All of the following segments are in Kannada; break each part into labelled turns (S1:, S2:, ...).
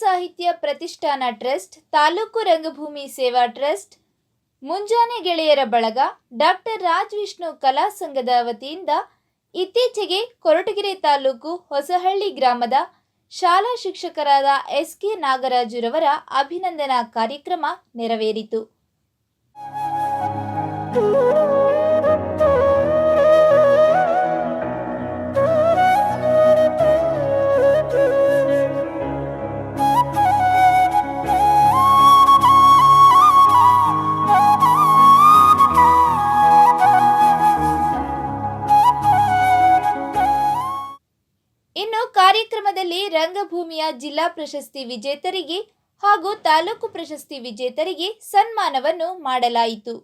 S1: ಸಾಹಿತ್ಯ ಪ್ರತಿಷ್ಠಾನ ಟ್ರಸ್ಟ್, ತಾಲೂಕು ರಂಗಭೂಮಿ ಸೇವಾ ಟ್ರಸ್ಟ್, ಮುಂಜಾನೆ ಗೆಳೆಯರ ಬಳಗ ಡಾಕ್ಟರ್ ರಾಜ್ ವಿಷ್ಣು ಕಲಾ ಸಂಘದ ವತಿಯಿಂದ ಇತ್ತೀಚೆಗೆ ಕೊರಟಗೆರೆ ತಾಲೂಕು ಹೊಸಹಳ್ಳಿ ಗ್ರಾಮದ ಶಾಲಾ ಶಿಕ್ಷಕರಾದ ಎಸ್ ಕೆ ನಾಗರಾಜುರವರ ಅಭಿನಂದನಾ ಕಾರ್ಯಕ್ರಮ ನೆರವೇರಿತು. ಜಿಲ್ಲಾ ಪ್ರಶಸ್ತಿ ವಿಜೇತರಿಗೆ ಹಾಗೂ ತಾಲೂಕು ಪ್ರಶಸ್ತಿ ವಿಜೇತರಿಗೆ ಸನ್ಮಾನವನ್ನು ಮಾಡಲಾಯಿತು.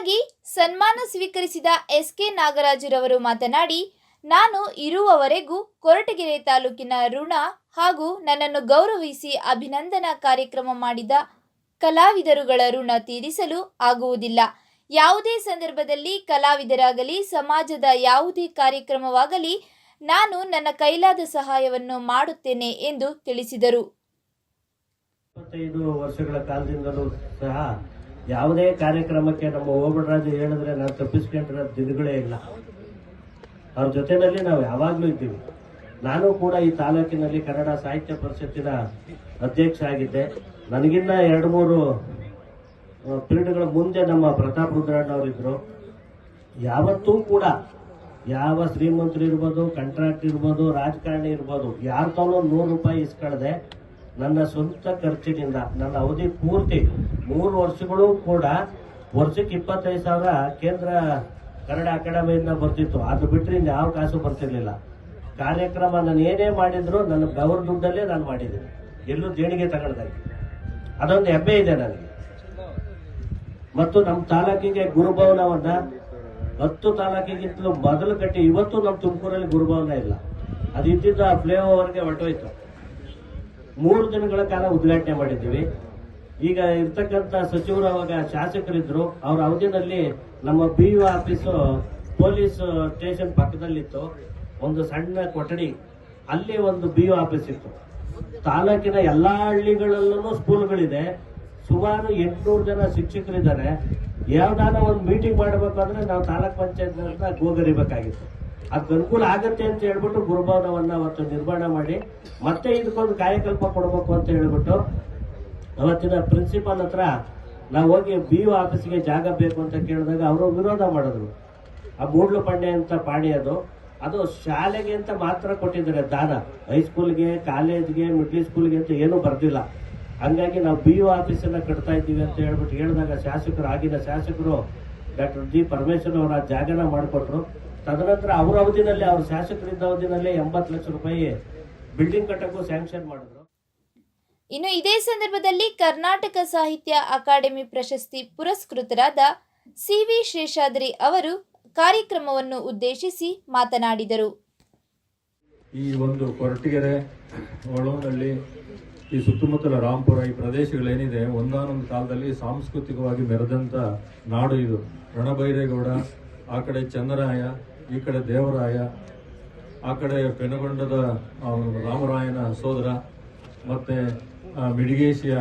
S1: ರೀತಿಯಾಗಿ ಸನ್ಮಾನ ಸ್ವೀಕರಿಸಿದ ಎಸ್ ಕೆ ನಾಗರಾಜುರವರು ಮಾತನಾಡಿ, ನಾನು ಇರುವವರೆಗೂ ಕೊರಟಗೆರೆ ತಾಲೂಕಿನ ಋಣ ಹಾಗೂ ನನ್ನನ್ನು ಗೌರವಿಸಿ ಅಭಿನಂದನಾ ಕಾರ್ಯಕ್ರಮ ಮಾಡಿದ ಕಲಾವಿದರುಗಳ ಋಣ ತೀರಿಸಲು ಆಗುವುದಿಲ್ಲ. ಯಾವುದೇ ಸಂದರ್ಭದಲ್ಲಿ ಕಲಾವಿದರಾಗಲಿ, ಸಮಾಜದ ಯಾವುದೇ ಕಾರ್ಯಕ್ರಮವಾಗಲಿ, ನಾನು ನನ್ನ ಕೈಲಾದ ಸಹಾಯವನ್ನು ಮಾಡುತ್ತೇನೆ ಎಂದು ತಿಳಿಸಿದರು.
S2: ವರ್ಷಗಳ ಕಾಲದಿಂದಲೂ ಸಹ ಯಾವುದೇ ಕಾರ್ಯಕ್ರಮಕ್ಕೆ ನಮ್ಮ ಓಬಳರಾಜು ಹೇಳಿದ್ರೆ ನಾನು ತಪ್ಪಿಸ್ಕೊಂಡಿರೋ ದಿನಗಳೇ ಇಲ್ಲ. ಅವ್ರ ಜೊತೆನಲ್ಲಿ ನಾವು ಯಾವಾಗಲೂ ಇದ್ದೀವಿ. ನಾನು ಕೂಡ ಈ ತಾಲೂಕಿನಲ್ಲಿ ಕನ್ನಡ ಸಾಹಿತ್ಯ ಪರಿಷತ್ತಿನ ಅಧ್ಯಕ್ಷ ಆಗಿದ್ದೆ. ನನಗಿನ್ನ ಎರಡು ಮೂರು ಪೀರಿಯಡ್ಗಳ ಮುಂದೆ ನಮ್ಮ ಪ್ರತಾಪ್ ರುದ್ರಣ್ಣವರಿದ್ರು. ಯಾವತ್ತೂ ಕೂಡ ಯಾವ ಶ್ರೀಮಂತರು ಇರ್ಬೋದು, ಕಂಟ್ರಾಕ್ಟ್ ಇರ್ಬೋದು, ರಾಜಕಾರಣಿ ಇರ್ಬೋದು ಯಾರ ತಾನೂ ನೂರು ರೂಪಾಯಿ ಇಸ್ಕೊಳ್ಳದೆ ನನ್ನ ಸ್ವಂತ ಖರ್ಚಿನಿಂದ, ನನ್ನ ಅವಧಿ ಪೂರ್ತಿ ಮೂರು ವರ್ಷಗಳು ಕೂಡ ವರ್ಷಕ್ಕೆ ಇಪ್ಪತ್ತೈದು ಸಾವಿರ ಕೇಂದ್ರ ಕನ್ನಡ ಅಕಾಡೆಮಿಯಿಂದ ಬರ್ತಿತ್ತು. ಅದು ಬಿಟ್ಟರೆ ಇನ್ನು ಯಾವ ಕಾಸು ಬರ್ತಿರ್ಲಿಲ್ಲ. ಕಾರ್ಯಕ್ರಮ ನಾನು ಏನೇ ಮಾಡಿದ್ರು ನನ್ನ ಗೌರ ದುಡ್ಡಲ್ಲೇ ನಾನು ಮಾಡಿದ್ದೀನಿ. ಎಲ್ಲೂ ದೇಣಿಗೆ ತಗೊಳ್ದಾಗಿ ಅದೊಂದು ಹೆಮ್ಮೆ ಇದೆ ನನಗೆ. ಮತ್ತು ನಮ್ಮ ತಾಲೂಕಿಗೆ ಗುರುಭವನವನ್ನ, ಹತ್ತು ತಾಲೂಕಿಗಿಂತಲೂ ಮೊದಲು ಕಟ್ಟಿ ಇವತ್ತು ನಮ್ಮ ತುಮಕೂರಲ್ಲಿ ಗುರುಭವನ ಇಲ್ಲ. ಅದು ಇದ್ದಿದ್ದ ಫ್ಲೇ ಓವರ್ಗೆ ಹೊರಟೋಯ್ತು. ಮೂರು ದಿನಗಳ ಕಾಲ ಉದ್ಘಾಟನೆ ಮಾಡಿದ್ದೀವಿ. ಈಗ ಇರ್ತಕ್ಕಂಥ ಸಚಿವರು ಅವಾಗ ಶಾಸಕರಿದ್ರು. ಅವ್ರ ಅವಧಿನಲ್ಲಿ ನಮ್ಮ B U office, police station ಪಕ್ಕದಲ್ಲಿತ್ತು. ಒಂದು ಸಣ್ಣ ಕೊಠಡಿ. ಅಲ್ಲಿ ಒಂದು ಬಿ ಯು ಆಫೀಸ್ ಇತ್ತು. ತಾಲೂಕಿನ ಎಲ್ಲಾ ಹಳ್ಳಿಗಳಲ್ಲೂ ಸ್ಕೂಲ್ಗಳಿದೆ. ಸುಮಾರು ಎಂಟುನೂರು ಜನ ಶಿಕ್ಷಕರಿದ್ದಾರೆ. ಯಾವ್ದಾನ ಒಂದು ಮೀಟಿಂಗ್ ಮಾಡಬೇಕಂದ್ರೆ ನಾವು ತಾಲೂಕ್ ಪಂಚಾಯತ್ ಗೋಗರಿಬೇಕಾಗಿತ್ತು. ಅದಕ್ಕೆ ಅನುಕೂಲ ಆಗತ್ತೆ ಅಂತ ಹೇಳ್ಬಿಟ್ಟು ಗುರುಭವನವನ್ನ ಅವತ್ತು ನಿರ್ಮಾಣ ಮಾಡಿ ಮತ್ತೆ ಇದಕ್ಕೊಂದು ಕಾಯಕಲ್ಪ ಕೊಡಬೇಕು ಅಂತ ಹೇಳ್ಬಿಟ್ಟು ಅವತ್ತಿನ ಪ್ರಿನ್ಸಿಪಾಲ್ ಹತ್ರ ನಾವು ಹೋಗಿ ಬಿ ಯು ಆಫೀಸ್ಗೆ ಜಾಗ ಬೇಕು ಅಂತ ಕೇಳಿದಾಗ ಅವರು ವಿರೋಧ ಮಾಡಿದ್ರು. ಆ ಮೂಡ್ಲು ಪಂಡೆ ಅಂತ ಪಾಡಿ ಅದು. ಅದು ಶಾಲೆಗೆ ಅಂತ ಮಾತ್ರ ಕೊಟ್ಟಿದ್ದಾರೆ ದಾನ. ಹೈಸ್ಕೂಲ್ಗೆ ಕಾಲೇಜ್ಗೆ ಮಿಡ್ಲ್ ಸ್ಕೂಲ್ಗೆ ಅಂತ ಏನೂ ಬರ್ದಿಲ್ಲ. ಹಂಗಾಗಿ ನಾವು ಬಿ ಯು ಆಫೀಸನ್ನ ಕಟ್ತಾ ಇದ್ದೀವಿ ಅಂತ ಹೇಳ್ಬಿಟ್ಟು ಹೇಳಿದಾಗ ಶಾಸಕರು, ಆಗಿನ ಶಾಸಕರು ಡಾಕ್ಟರ್ ಜಿ ಪರಮೇಶ್ವರ್ ಅವರ ಜಾಗನ ಮಾಡಿಕೊಟ್ರು. ತದನಂತರ ಅವರ ಅವಧಿನಲ್ಲಿ ಅವ್ರ ಶಾಸಕರಿದ್ದ ಅವಧಿನಲ್ಲೇ ಎಂಬತ್ತು ಲಕ್ಷ ರೂಪಾಯಿ ಬಿಲ್ಡಿಂಗ್ ಕಟ್ಟಕ್ಕೂ ಸ್ಯಾಂಕ್ಷನ್ ಮಾಡಿದ್ರು.
S1: ಇನ್ನು ಇದೇ ಸಂದರ್ಭದಲ್ಲಿ ಕರ್ನಾಟಕ ಸಾಹಿತ್ಯ ಅಕಾಡೆಮಿ ಪ್ರಶಸ್ತಿ ಪುರಸ್ಕೃತರಾದ ಸಿ ವಿ ಶೇಷಾದ್ರಿ ಅವರು ಕಾರ್ಯಕ್ರಮವನ್ನು ಉದ್ದೇಶಿಸಿ ಮಾತನಾಡಿದರು.
S3: ಈ ಒಂದು ಕೊರಟಗೆರೆ ಒಳವನಹಳ್ಳಿ ಈ ಸುತ್ತಮುತ್ತಲ ರಾಂಪುರ ಈ ಪ್ರದೇಶಗಳೇನಿದೆ ಒಂದಾನೊಂದು ಕಾಲದಲ್ಲಿ ಸಾಂಸ್ಕೃತಿಕವಾಗಿ ಮೆರೆದಂತ ನಾಡು ಇದು. ರಣಬೈರೇಗೌಡ ಆ ಕಡೆ ಚಂದ್ರಾಯ, ಈ ಕಡೆ ದೇವರಾಯ, ಆ ಕಡೆ ಪೆನಗೊಂಡದ ರಾಮರಾಯನ ಸೋದರ, ಮತ್ತೆ ಮಿಡಿಗೇಶಿಯ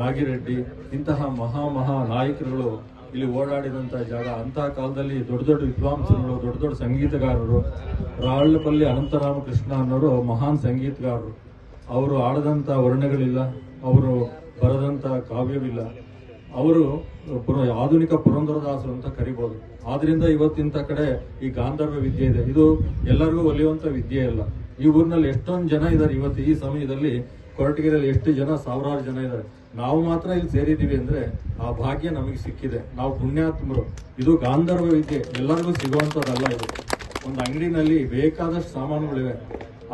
S3: ನಾಗಿರೆಡ್ಡಿ, ಇಂತಹ ಮಹಾ ಮಹಾ ನಾಯಕರುಗಳು ಇಲ್ಲಿ ಓಡಾಡಿದಂಥ ಜಾಗ. ಅಂತಹ ಕಾಲದಲ್ಲಿ ದೊಡ್ಡ ದೊಡ್ಡ ವಿದ್ವಾಂಸರುಗಳು, ದೊಡ್ಡ ದೊಡ್ಡ ಸಂಗೀತಗಾರರು ರಾಳ್ಳಪಲ್ಲಿ ಅನಂತರಾಮಕೃಷ್ಣ ಅನ್ನೋರು ಮಹಾನ್ ಸಂಗೀತಗಾರರು. ಅವರು ಆಡದಂಥ ವರ್ಣಗಳಿಲ್ಲ, ಅವರು ಬರೆದಂಥ ಕಾವ್ಯವಿಲ್ಲ. ಅವರು ಆಧುನಿಕ ಪುರಂದರದಾಸರು ಅಂತ ಕರಿಬಹುದು ಆದ್ರಿಂದ ಇವತ್ತಿಂತ ಕಡೆ ಈ ಗಾಂಧರ್ವ ವಿದ್ಯೆ ಇದೆ. ಇದು ಎಲ್ಲರಿಗೂ ಒಲಿಯುವಂತ ವಿದ್ಯೆ ಅಲ್ಲ. ಈ ಊರಿನಲ್ಲಿ ಎಷ್ಟೊಂದು ಜನ ಇದ್ದಾರೆ ಇವತ್ತು ಈ ಸಮಯದಲ್ಲಿ. ಕೊರಟಗೆರೆಯಲ್ಲಿ ಎಷ್ಟು ಜನ, ಸಾವಿರಾರು ಜನ ಇದ್ದಾರೆ. ನಾವು ಮಾತ್ರ ಇಲ್ಲಿ ಸೇರಿದ್ದೀವಿ ಅಂದ್ರೆ ಆ ಭಾಗ್ಯ ನಮಗೆ ಸಿಕ್ಕಿದೆ. ನಾವು ಪುಣ್ಯಾತ್ಮರು. ಇದು ಗಾಂಧರ್ವ ವಿದ್ಯೆ. ಎಲ್ಲರಿಗೂ ಸಿಗುವಂತದ್ದಲ್ಲ ಇದು. ಒಂದು ಅಂಗಡಿನಲ್ಲಿ ಬೇಕಾದಷ್ಟು ಸಾಮಾನುಗಳಿವೆ.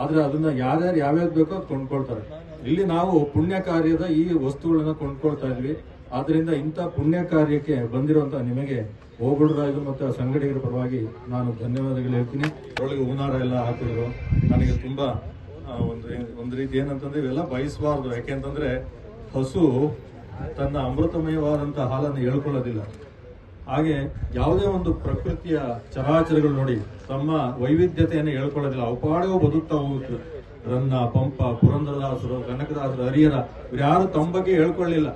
S3: ಆದ್ರೆ ಅದನ್ನ ಯಾರ್ಯಾರು ಯಾವ್ಯಾವ್ದು ಬೇಕೋ ಕೊಂಡ್ಕೊಳ್ತಾರೆ. ಇಲ್ಲಿ ನಾವು ಪುಣ್ಯ ಕಾರ್ಯದ ಈ ವಸ್ತುಗಳನ್ನ ಕೊಂಡ್ಕೊಳ್ತಾ ಇದ್ವಿ. ಆದ್ರಿಂದ ಇಂಥ ಪುಣ್ಯ ಕಾರ್ಯಕ್ಕೆ ಬಂದಿರುವಂತ ನಿಮಗೆ ಹೋಬಳರಾಜು ಮತ್ತು ಸಂಗಡಿಗರ ಪರವಾಗಿ ನಾನು ಧನ್ಯವಾದಗಳು ಹೇಳ್ತೀನಿ. ಒಳಗೆ ಹೂನಾರ ಎಲ್ಲ ಹಾಕಿದ್ರು. ನನಗೆ ತುಂಬಾ ಒಂದು ಒಂದು ರೀತಿ ಏನಂತಂದ್ರೆ ಇವೆಲ್ಲ ಬಯಸಬಾರ್ದು. ಯಾಕೆಂತಂದ್ರೆ ಹಸು ತನ್ನ ಅಮೃತಮಯವಾದಂಥ ಹಾಲನ್ನು ಹೇಳ್ಕೊಳ್ಳೋದಿಲ್ಲ. ಹಾಗೆ ಯಾವುದೇ ಒಂದು ಪ್ರಕೃತಿಯ ಚರಾಚರಗಳು ನೋಡಿ ತಮ್ಮ ವೈವಿಧ್ಯತೆಯನ್ನು ಹೇಳ್ಕೊಳ್ಳೋದಿಲ್ಲ. ಅಪಾಡವೂ ಬದುಕ್ತಾ ಹೋಗುತ್ತೆ. ರನ್ನ, ಪಂಪ, ಪುರಂದರದಾಸರು, ಕನಕದಾಸರು, ಹರಿಹರ, ಇವ್ರು ಯಾರು ತಮ್ಮ ಬಗ್ಗೆ ಹೇಳ್ಕೊಳ್ಳಿಲ್ಲ.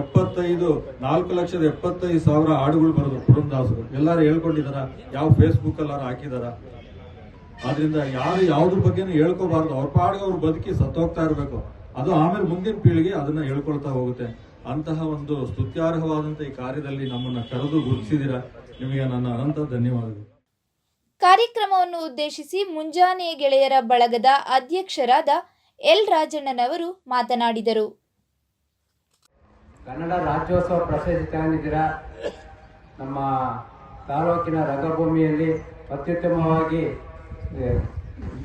S3: ಎಪ್ಪತ್ತೈದು, ನಾಲ್ಕು ಲಕ್ಷದ ಎಪ್ಪತ್ತೈದು ಸಾವಿರ ಹಾಡುಗಳು ಬರೋದು ಪುರಂದಾಸರು ಎಲ್ಲಾರು ಹೇಳ್ಕೊಂಡಿದಾರ, ಯಾವ ಫೇಸ್ಬುಕ್ ಅಲ್ಲಾರು ಹಾಕಿದಾರ. ಆದ್ರಿಂದ ಯಾರು ಯಾವ್ದ್ರ ಬಗ್ಗೆನೂ ಹೇಳ್ಕೋಬಾರ್ದು. ಅವ್ರ ಪಾಡಿಗೆ ಅವ್ರು ಬದುಕಿ ಸತ್ತೋಗ್ತಾ ಇರಬೇಕು. ಅದು ಆಮೇಲೆ ಮುಂದಿನ ಪೀಳಿಗೆ ಅದನ್ನ ಹೇಳ್ಕೊಳ್ತಾ ಹೋಗುತ್ತೆ. ಅಂತಹ ಒಂದು ಸ್ತುತ್ಯಾರ್ಹವಾದಂತ ಈ ಕಾರ್ಯದಲ್ಲಿ ನಮ್ಮನ್ನ ಕರೆದು ಗುರುತಿಸಿದಿರ. ನಿಮಗೆ ನನ್ನ ಅನಂತ ಧನ್ಯವಾದಗಳು.
S1: ಕಾರ್ಯಕ್ರಮವನ್ನು ಉದ್ದೇಶಿಸಿ ಮುಂಜಾನೆ ಗೆಳೆಯರ ಬಳಗದ ಅಧ್ಯಕ್ಷರಾದ ಎಲ್ ರಾಜಣ್ಣನವರು ಮಾತನಾಡಿದರು.
S4: ಕನ್ನಡ ರಾಜ್ಯೋತ್ಸವ ಪ್ರಶಸ್ತಿ ತಗೊಂಡಿದ್ದೀರಾ ನಮ್ಮ ತಾಲೂಕಿನ ರಂಗಭೂಮಿಯಲ್ಲಿ ಅತ್ಯುತ್ತಮವಾಗಿ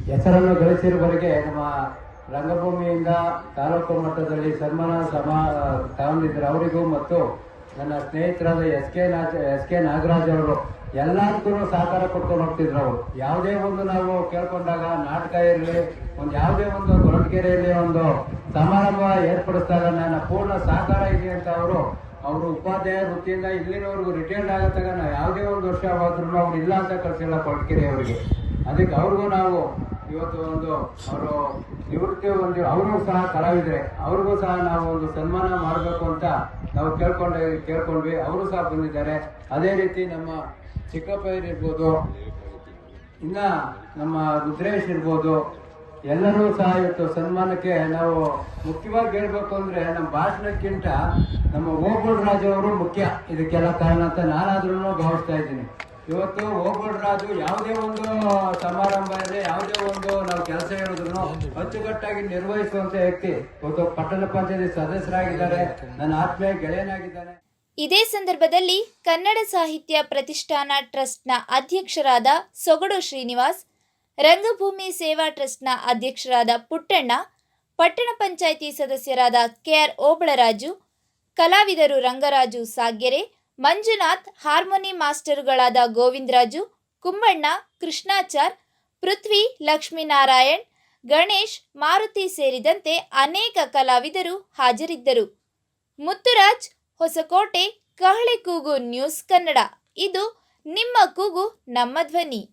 S4: ಹೆಸರನ್ನು ಗಳಿಸಿರುವವರಿಗೆ ನಮ್ಮ ರಂಗಭೂಮಿಯಿಂದ ತಾಲೂಕು ಮಟ್ಟದಲ್ಲಿ ಸನ್ಮಾನ ಸಮ ತಗೊಂಡಿದ್ದರು ಅವರಿಗೂ ಮತ್ತು ನನ್ನ ಸ್ನೇಹಿತರಾದ ಎಸ್ ಕೆ ನಾಜ, ಎಸ್ ಕೆ ನಾಗರಾಜ್ ಅವರು ಎಲ್ಲದಕ್ಕೂ ಸಹಕಾರ ಕೊಟ್ಕೊಂಡು ಹೋಗ್ತಿದ್ರು ಅವರು. ಯಾವುದೇ ಒಂದು ನಾವು ಕೇಳ್ಕೊಂಡಾಗ ನಾಟಕ ಇರಲಿ, ಒಂದು ಯಾವುದೇ ಒಂದು ದೊಡ್ಡಗೆರೆಯಲ್ಲಿ ಒಂದು ಸಮಾರಂಭ ಏರ್ಪಡಿಸಿದಾಗ ನನ್ನ ಪೂರ್ಣ ಸಹಕಾರ ಇದೆ ಅಂತ ಅವರು ಅವರು ಉಪಾಧ್ಯಾಯ ವೃತ್ತಿಯಿಂದ ಇಲ್ಲಿನವರೆಗೂ ರಿಟೈರ್ಡ್ ಆಗತ್ತಾಗ ನಾವು ಯಾವುದೇ ಒಂದು ವರ್ಷ ಆದ್ರೂ ಅವ್ರು ಇಲ್ಲ ಅಂತ ಕಳ್ಸಿಲ್ಲ ಕೊಟ್ಕೆರೆ ಅವರಿಗೆ. ಅದಕ್ಕೆ ಅವ್ರಿಗೂ ನಾವು ಇವತ್ತು ಒಂದು ಅವರು ನಿವೃತ್ತಿ ಒಂದು, ಅವ್ರಿಗೂ ಸಹ ಕಲಾವಿದ್ರೆ, ಅವ್ರಿಗೂ ಸಹ ನಾವು ಒಂದು ಸನ್ಮಾನ ಮಾಡಬೇಕು ಅಂತ ನಾವು ಕೇಳ್ಕೊಂಡ, ಕೇಳ್ಕೊಂಡ್ವಿ. ಅವರು ಸಹ ಬಂದಿದ್ದಾರೆ. ಅದೇ ರೀತಿ ನಮ್ಮ ಚಿಕ್ಕಪ್ಪಯ್ಯರ್ ಇರ್ಬೋದು, ಇನ್ನ ನಮ್ಮ ರುದ್ರೇಶ್ ಇರ್ಬೋದು, ಎಲ್ಲರೂ ಸಹ ಇವತ್ತು ಸನ್ಮಾನಕ್ಕೆ ನಾವು ಮುಖ್ಯವಾಗಿ ಹೇಳ್ಬೇಕು ಅಂದ್ರೆ ನಮ್ಮ ಭಾಷಣಕ್ಕಿಂತ ನಮ್ಮ ರಾಜು ಅವರು ಮುಖ್ಯ. ಇದಕ್ಕೆಲ್ಲ ಕಾರಣ ಅಂತ ನಾನಾದ್ರೂ ಭಾವಿಸ್ತಾ ಇದ್ದೀನಿ. ಇವತ್ತು ರಾಜು ಯಾವುದೇ ಒಂದು ಸಮಾರಂಭ ಇರಲಿ, ಯಾವುದೇ ಒಂದು ನಾವು ಕೆಲಸ ಹೇಳಿದ್ರು ಅಚ್ಚುಕಟ್ಟಾಗಿ ನಿರ್ವಹಿಸುವಂತ ವ್ಯಕ್ತಿ. ಇವತ್ತು ಪಟ್ಟಣ ಪಂಚಾಯತಿ ಸದಸ್ಯರಾಗಿದ್ದಾರೆ. ನನ್ನ ಆತ್ಮೀಯ ಗೆಳೆಯನಾಗಿದ್ದಾನೆ.
S1: ಇದೇ ಸಂದರ್ಭದಲ್ಲಿ ಕನ್ನಡ ಸಾಹಿತ್ಯ ಪ್ರತಿಷ್ಠಾನ ಟ್ರಸ್ಟ್ನ ಅಧ್ಯಕ್ಷರಾದ ಸೊಗಡು ಶ್ರೀನಿವಾಸ್, ರಂಗಭೂಮಿ ಸೇವಾ ಟ್ರಸ್ಟ್ನ ಅಧ್ಯಕ್ಷರಾದ ಪುಟ್ಟಣ್ಣ, ಪಟ್ಟಣ ಪಂಚಾಯಿತಿ ಸದಸ್ಯರಾದ ಕೆಆರ್ ಓಬಳರಾಜು, ಕಲಾವಿದರು ರಂಗರಾಜು ಸಾಗ್ಯರೆ, ಮಂಜುನಾಥ್, ಹಾರ್ಮೋನಿ ಮಾಸ್ಟರುಗಳಾದ ಗೋವಿಂದರಾಜು ಕುಂಬಣ್ಣ ಕೃಷ್ಣಾಚಾರ್, ಪೃಥ್ವಿ, ಲಕ್ಷ್ಮೀನಾರಾಯಣ್, ಗಣೇಶ್, ಮಾರುತಿ ಸೇರಿದಂತೆ ಅನೇಕ ಕಲಾವಿದರು ಹಾಜರಿದ್ದರು. ಮುತ್ತುರಾಜ್ ಹೊಸಕೋಟೆ ಕಹಳೆ ಕೂಗು ನ್ಯೂಸ್ ಕನ್ನಡ. ಇದು ನಿಮ್ಮ ಕೂಗು ನಮ್ಮ ಧ್ವನಿ.